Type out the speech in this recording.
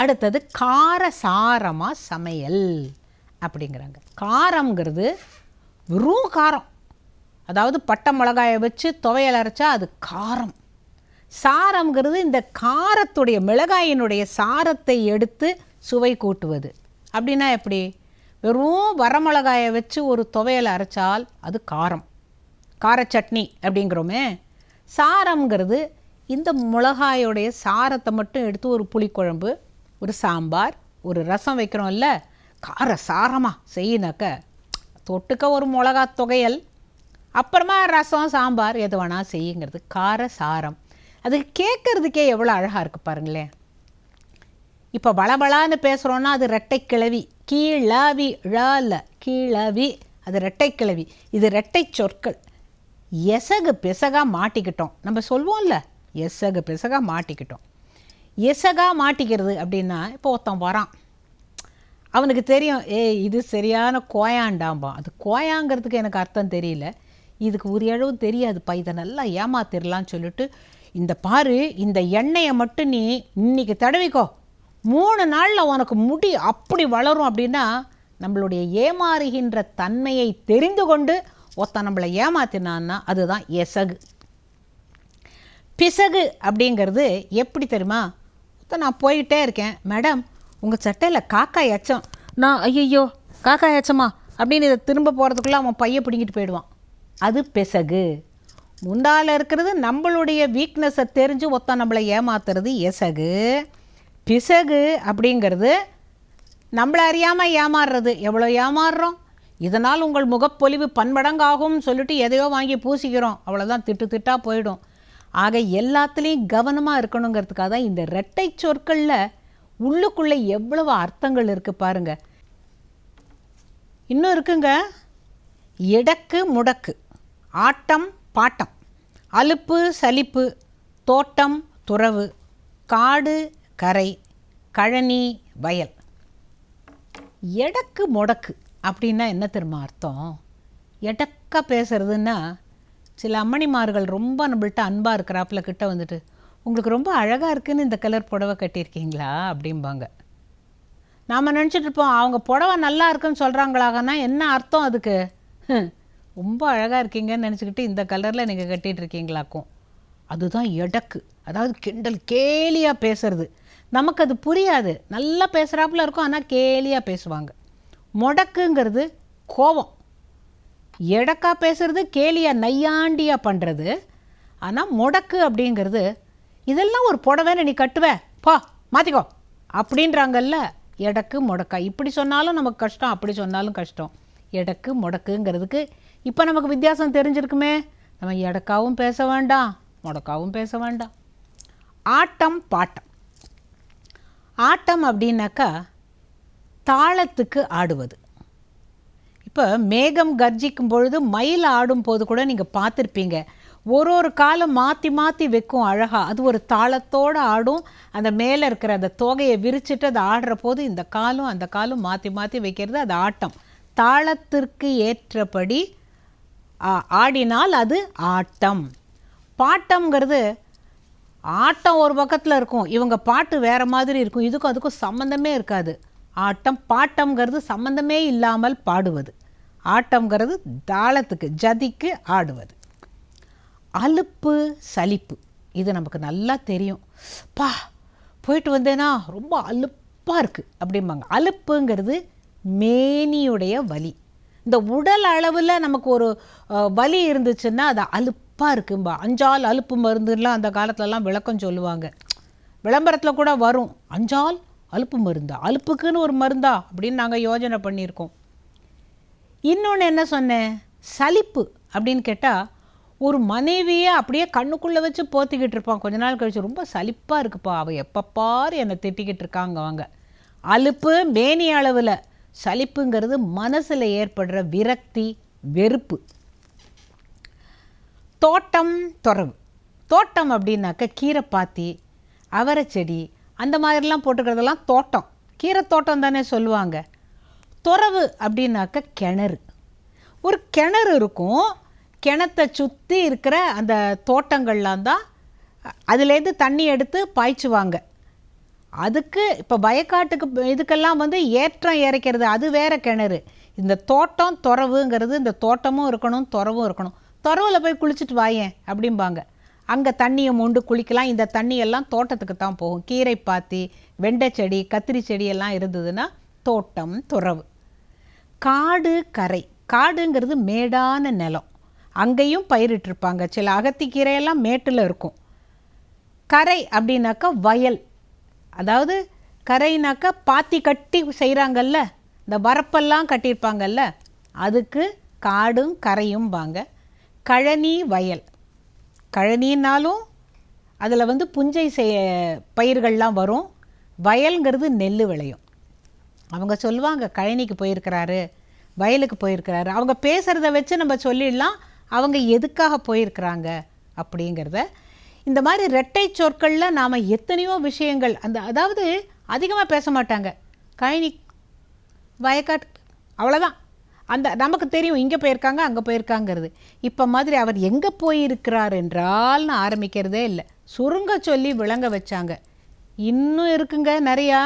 அடுத்தது காரசாரமாக சமையல் அப்படிங்கிறாங்க. காரம்ங்கிறது வெறும் காரம். அதாவது பட்டை மிளகாயை வச்சு துவையல் அரைச்சா அது காரம். சாரம்ங்கிறது இந்த காரத்துடைய மிளகாயினுடைய சாரத்தை எடுத்து சுவை கூட்டுவது. அப்படின்னா எப்படி? வெறும் வரமிளகாயை வச்சு ஒரு துவையல் அரைச்சால் அது காரம். கார சட்னி அப்படிங்கிறோமே. சாரம்ங்கிறது இந்த மிளகாயோடைய சாரத்தை மட்டும் எடுத்து ஒரு புளிக்குழம்பு ஒரு சாம்பார் ஒரு ரசம் வைக்கிறோம்ல கார சாரமாக செய்யினாக்க தொட்டுக்க ஒரு மிளகா தொகையல் அப்புறமா ரசம் சாம்பார் எது வேணால் செய்யுங்கிறது கார சாரம் அது கேட்குறதுக்கே எவ்வளோ அழகாக இருக்குது பாருங்களேன். இப்போ பளபளான்னு பேசுகிறோன்னா அது ரெட்டை கிளவி கீழவி ழல கீழவி அது ரெட்டை கிளவி இது ரெட்டை சொற்கள். எசகு பிசகாக மாட்டிக்கிட்டோம். நம்ம சொல்வோம்ல எசகு பிசகாக மாட்டிக்கிட்டோம். எசகா மாட்டிக்கிறது அப்படின்னா இப்போ ஒருத்தன் வரான். அவனுக்கு தெரியும் ஏய் இது சரியான கோயாண்டாம்பா. அது கோயாங்கிறதுக்கு எனக்கு அர்த்தம் தெரியல. இதுக்கு ஒரு அளவு தெரியாதுப்பா இதை நல்லா ஏமாத்திரலான்னு சொல்லிட்டு இந்த பாரு இந்த எண்ணெயை மட்டும் நீ இன்னைக்கு தடவிக்கோ. மூணு நாளில் உனக்கு முடி அப்படி வளரும் அப்படின்னா நம்மளுடைய ஏமாறுகின்ற தன்மையை தெரிந்து கொண்டு ஒருத்தன் நம்மளை ஏமாத்தினான்னா அதுதான் எசகு. பிசகு அப்படிங்கிறது எப்படி தெரியுமா? தான் நான் போயிட்டே இருக்கேன். மேடம் உங்கள் சட்டையில் காக்கா எச்சம். நான் ஐயையோ காக்கா எச்சமா? அப்படின்னு இதை திரும்ப போகிறதுக்குள்ளே அவன் பைய பிடிங்கிட்டு போயிடுவான். அது பிசகு. முந்தால இருக்கிறது நம்மளுடைய வீக்னஸை தெரிஞ்சு ஒத்தன் நம்மளை ஏமாத்துறது எசகு. பிசகு அப்படிங்கிறது நம்மளை அறியாமல் ஏமாறுறது. எவ்வளோ ஏமாறுறோம்? இதனால் உங்கள் முகப்பொலிவு பன்மடங்காகும்னு சொல்லிட்டு எதையோ வாங்கி பூசிக்கிறோம். அவ்வளோதான் திட்டு திட்டாக போயிடும். ஆக எல்லாத்துலேயும் கவனமாக இருக்கணுங்கிறதுக்காக தான் இந்த ரெட்டை சொற்களில் உள்ளுக்குள்ளே எவ்வளவு அர்த்தங்கள் இருக்குது பாருங்க. இன்னும் இருக்குங்க. எடக்கு முடக்கு ஆட்டம் பாட்டம் அலுப்பு சலிப்பு தோட்டம் துறவு காடு கரை கழனி வயல். எடக்கு முடக்கு அப்படின்னா என்ன தெரியுமா அர்த்தம்? எடக்க பேசுறதுன்னா சில அம்மணிமார்கள் ரொம்ப நம்மள்ட்ட அன்பாக இருக்கிறாப்புல கிட்ட வந்துட்டு உங்களுக்கு ரொம்ப அழகாக இருக்குன்னு இந்த கலர் புடவை கட்டியிருக்கீங்களா? அப்படிம்பாங்க. நாம் நினச்சிட்டு இருப்போம் அவங்க புடவை நல்லா இருக்குன்னு சொல்கிறாங்களாகனா என்ன அர்த்தம் அதுக்கு? ரொம்ப அழகாக இருக்கீங்கன்னு நினச்சிக்கிட்டு இந்த கலரில் நீங்கள் கட்டிகிட்டு இருக்கீங்களாக்கும் அதுதான் எடக்கு. அதாவது கிண்டல் கேலியாக பேசுறது. நமக்கு அது புரியாது. நல்லா பேசுகிறாப்புல இருக்கும் ஆனால் கேலியாக பேசுவாங்க. முடக்குங்கிறது கோபம். எடக்கா பேசுறது கேலியா நையாண்டியா பண்ணுறது ஆனால் முடக்கு அப்படிங்கிறது இதெல்லாம் ஒரு புடவைன்னு நீ கட்டுவ. பா மாற்றிக்கோ அப்படின்றாங்கல்ல எடக்கு முடக்கா. இப்படி சொன்னாலும் நமக்கு கஷ்டம் அப்படி சொன்னாலும் கஷ்டம். எடக்கு முடக்குங்கிறதுக்கு இப்போ நமக்கு வித்தியாசம் தெரிஞ்சிருக்குமே. நம்ம எடக்காவும் பேச வேண்டாம் முடக்காவும் பேச வேண்டாம். ஆட்டம் பாட்டம். ஆட்டம் அப்படின்னாக்கா தாளத்துக்கு ஆடுவது. இப்போ மேகம் கர்ஜிக்கும் பொழுது மயில் ஆடும் போது கூட நீங்கள் பார்த்துருப்பீங்க. ஒரு ஒரு காலம் மாற்றி மாற்றி வைக்கும் அழகாக அது ஒரு தாளத்தோடு ஆடும். அந்த மேலே இருக்கிற அந்த தோகையை விரிச்சிட்டு அது ஆடுற போது இந்த காலும் அந்த காலும் மாற்றி மாற்றி வைக்கிறது அது ஆட்டம். தாளத்திற்கு ஏற்றபடி ஆடினால் அது ஆட்டம். பாட்டம்ங்கிறது ஆட்டம் ஒரு பக்கத்தில் இருக்கும். இவங்க பாட்டு வேற மாதிரி இருக்கும். இதுக்கும் அதுக்கும் சம்மந்தமே இருக்காது. ஆட்டம் பாட்டம்ங்கிறது சம்மந்தமே இல்லாமல் பாடுவது. ஆட்டம்ங்கிறது தாளத்துக்கு ஜதிக்கு ஆடுவது. அலுப்பு சலிப்பு. இது நமக்கு நல்லா தெரியும். பா போயிட்டு வந்தேனா ரொம்ப அலுப்பாக இருக்குது அப்படிம்பாங்க. அலுப்புங்கிறது மேனியுடைய வலி. இந்த உடல் அளவில் நமக்கு ஒரு வலி இருந்துச்சுன்னா அது அலுப்பாக இருக்கும்பா. அஞ்சால் அலுப்பு மருந்துலாம் அந்த காலத்துலலாம் விளக்கம் சொல்லுவாங்க. விளம்பரத்தில் கூட வரும். அஞ்சால் அலுப்பு மருந்தா? அலுப்புக்குன்னு ஒரு மருந்தா? அப்படின்னு நாங்கள் யோஜனை பண்ணியிருக்கோம். இன்னொன்று என்ன சொன்னேன்? சலிப்பு அப்படின்னு கேட்டால் ஒரு மனைவியை அப்படியே கண்ணுக்குள்ளே வச்சு போத்திக்கிட்டு இருப்பான். கொஞ்ச நாள் கழிச்சு ரொம்ப சலிப்பாக இருக்குப்பா. அவள் எப்போ பாரு என்னை திட்டிக்கிட்டு இருக்காங்க அவங்க. அலுப்பு மேனி அளவில். சலிப்புங்கிறது மனசில் ஏற்படுற விரக்தி வெறுப்பு. தோட்டம் துறவு. தோட்டம் அப்படின்னாக்க கீரைப்பாத்தி அவரைச்செடி அந்த மாதிரிலாம் போட்டுக்கிறதெல்லாம் தோட்டம். கீரை தோட்டம் தானே சொல்லுவாங்க. துறவு அப்படின்னாக்க கிணறு. ஒரு கிணறு இருக்கும். கிணத்தை சுற்றி இருக்கிற அந்த தோட்டங்கள்லாம் தான் அதுலேருந்து தண்ணி எடுத்து பாய்ச்சுவாங்க. அதுக்கு இப்போ வயக்காட்டுக்கு இதுக்கெல்லாம் வந்து ஏற்றம் இறைக்கிறது அது வேறு கிணறு. இந்த தோட்டம் துறவுங்கிறது இந்த தோட்டமும் இருக்கணும் துறவும் இருக்கணும். துறவில் போய் குளிச்சுட்டு வாயேன் அப்படிம்பாங்க. அங்கே தண்ணியை மொண்டு குளிக்கலாம். இந்த தண்ணியெல்லாம் தோட்டத்துக்கு தான் போகும். கீரை பாத்தி வெண்டை செடி கத்திரி செடியெல்லாம் இருந்ததுன்னா தோட்டம் துறவு. காடு கரை. காடுங்கிறது மேடான நிலம். அங்கேயும் பயிரிட்டிருப்பாங்க. சில அகத்திக்கீரையெல்லாம் மேட்டில் இருக்கும். கரை அப்படின்னாக்கா வயல். அதாவது கரைனாக்கா பாத்தி கட்டி செய்கிறாங்கல்ல இந்த வரப்பெல்லாம் கட்டியிருப்பாங்கல்ல? அதுக்கு காடும் கரையும் வாங்க கழனி வயல். கழனின்னாலும் அதில் வந்து புஞ்சை செய்ய பயிர்கள்லாம் வரும். வயல்ங்கிறது நெல் விளையும். அவங்க சொல்லுவாங்க கழனிக்கு போயிருக்கிறாரு வயலுக்கு போயிருக்கிறாரு. அவங்க பேசுகிறத வச்சு நம்ம சொல்லிடலாம் அவங்க எதுக்காக போயிருக்கிறாங்க அப்படிங்கிறத. இந்த மாதிரி ரெட்டை சொற்களில் நாம் எத்தனையோ விஷயங்கள் அந்த அதாவது அதிகமாக பேச மாட்டாங்க. கழனி வயக்காட்டு அவ்வளோதான் அந்த நமக்கு தெரியும் இங்கே போயிருக்காங்க அங்கே போயிருக்காங்கிறது. இப்போ மாதிரி அவர் எங்கே போயிருக்கிறார் என்றால்னு ஆரம்பிக்கிறதே இல்லை. சுருங்க சொல்லி விளங்க வச்சாங்க. இன்னும் இருக்குங்க நிறையா.